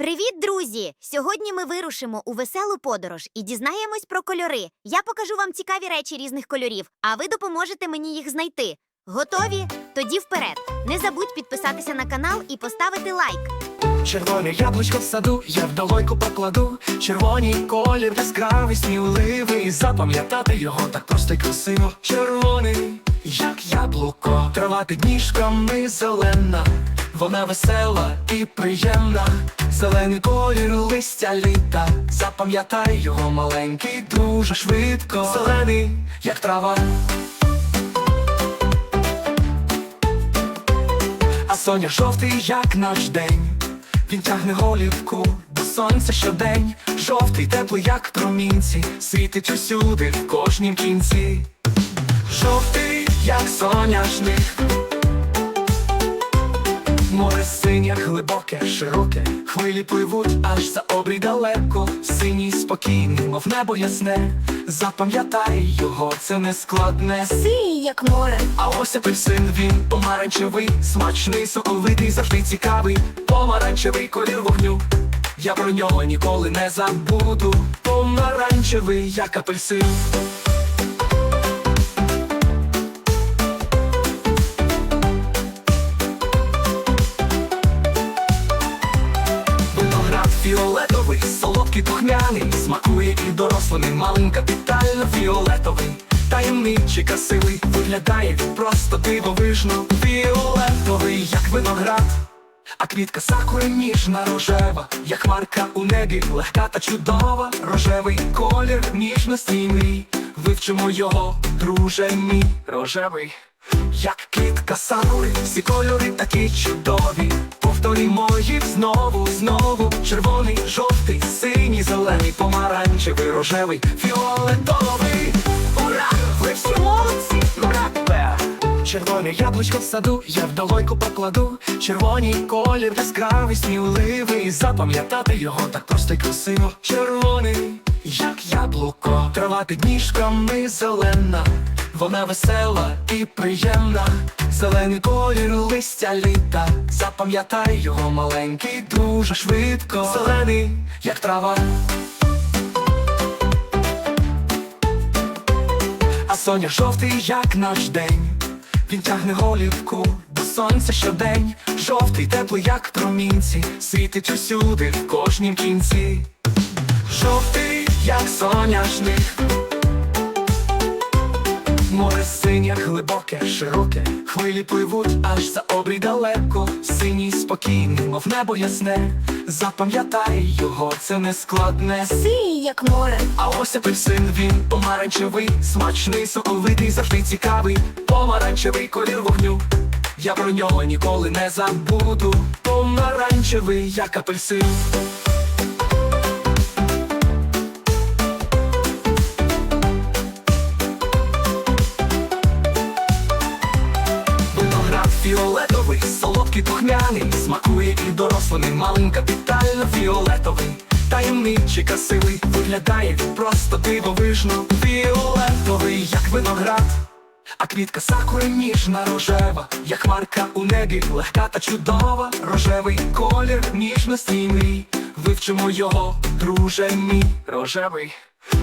Привіт, друзі! Сьогодні ми вирушимо у веселу подорож і дізнаємось про кольори. Я покажу вам цікаві речі різних кольорів, а ви допоможете мені їх знайти. Готові? Тоді вперед! Не забудь підписатися на канал і поставити лайк. Червоне яблучко в саду, я в долоньку покладу. Червоній колір яскравий, сміливий. Запам'ятати його так просто й красиво. Червоний, як яблуко, трава під ніжками зелена. Вона весела і приємна. Зелений колір листя літа. Запам'ятай його маленький, дуже швидко. Зелений, як трава. А соня жовтий, як наш день. Він тягне голівку до сонця щодень. Жовтий, теплий, як промінці, світить усюди в кожнім кінці. Жовтий, як соняшник. Море синє, глибоке, широке, хвилі пливуть аж за обрій далеко. Синій спокійний, мов небо ясне. Запам'ятай його, це не складне. Синій, як море, А ось апельсин він помаранчевий, смачний, соковитий, завжди цікавий, помаранчевий колір вогню. Я про нього ніколи не забуду. Помаранчевий, як апельсин. Фіолетовий, солодкий духмяний, смакує і дорослим, і малим капітально фіолетовий, таємничий, красивий, виглядає просто дивовижно. Фіолетовий, як виноград, а квітка сакури ніжна рожева, як хмарка у небі, легка та чудова, рожевий колір ніжності мрій. Вивчимо його, друже мій, рожевий. Як квітка сакури, всі кольори такі чудові. Повторімо їх знову, знову. Червоний, жовтий, синій, зелений, помаранчевий, рожевий, фіолетовий. Ура! Ви всі молодці! Ура! Червоне яблучко в саду, я в долоньку покладу. Червоній колір яскравий, сміливий. Запам'ятати його так просто й красиво. Червоний, як яблуко, трава під ніжками зелена. Вона весела і приємна. Зелений колір листя літа. Запам'ятай його маленький, дуже швидко. Зелений, як трава. А соня жовтий, як наш день. Він тягне голівку до сонця щодень. Жовтий, теплий, як промінці, світить усюди в кожнім кінці. Жовтий, як соняшник. Море синє, глибоке, широке, хвилі пливуть аж за обрій далеко. Синій спокійний, мов небо ясне. Запам'ятай його, це не складне. синій, як море, А ось апельсин він помаранчевий, смачний, соковитий, завжди цікавий, помаранчевий колір вогню. Я про нього ніколи не забуду. Помаранчевий, як апельсин. Фіолетовий, солодкий духмяний, смакує і дорослим, і малим капітально фіолетовий, таємничий, красивий, виглядає просто дивовижно. Фіолетовий, як виноград, а квітка сакури ніжна рожева, як хмарка у небі, легка та чудова, рожевий колір ніжності мрій. Вивчимо його, друже мій, рожевий.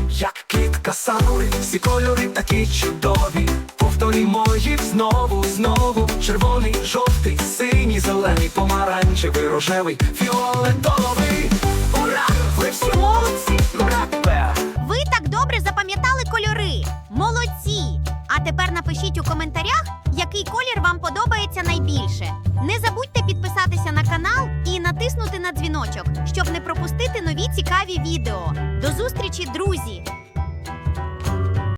Як квітка сакури, всі кольори такі чудові. Повторімо їх знову, знову. Червоний, жовтий, синій, зелений, помаранчевий, рожевий, фіолетовий. Ура! Ви всі молодці! Ура! Ви так добре запам'ятали кольори. Молодці! А тепер напишіть у коментарях, який колір вам подобається найбільше. Не забудьте підписатися на канал натиснути на дзвіночок, щоб не пропустити нові цікаві відео. До зустрічі, друзі!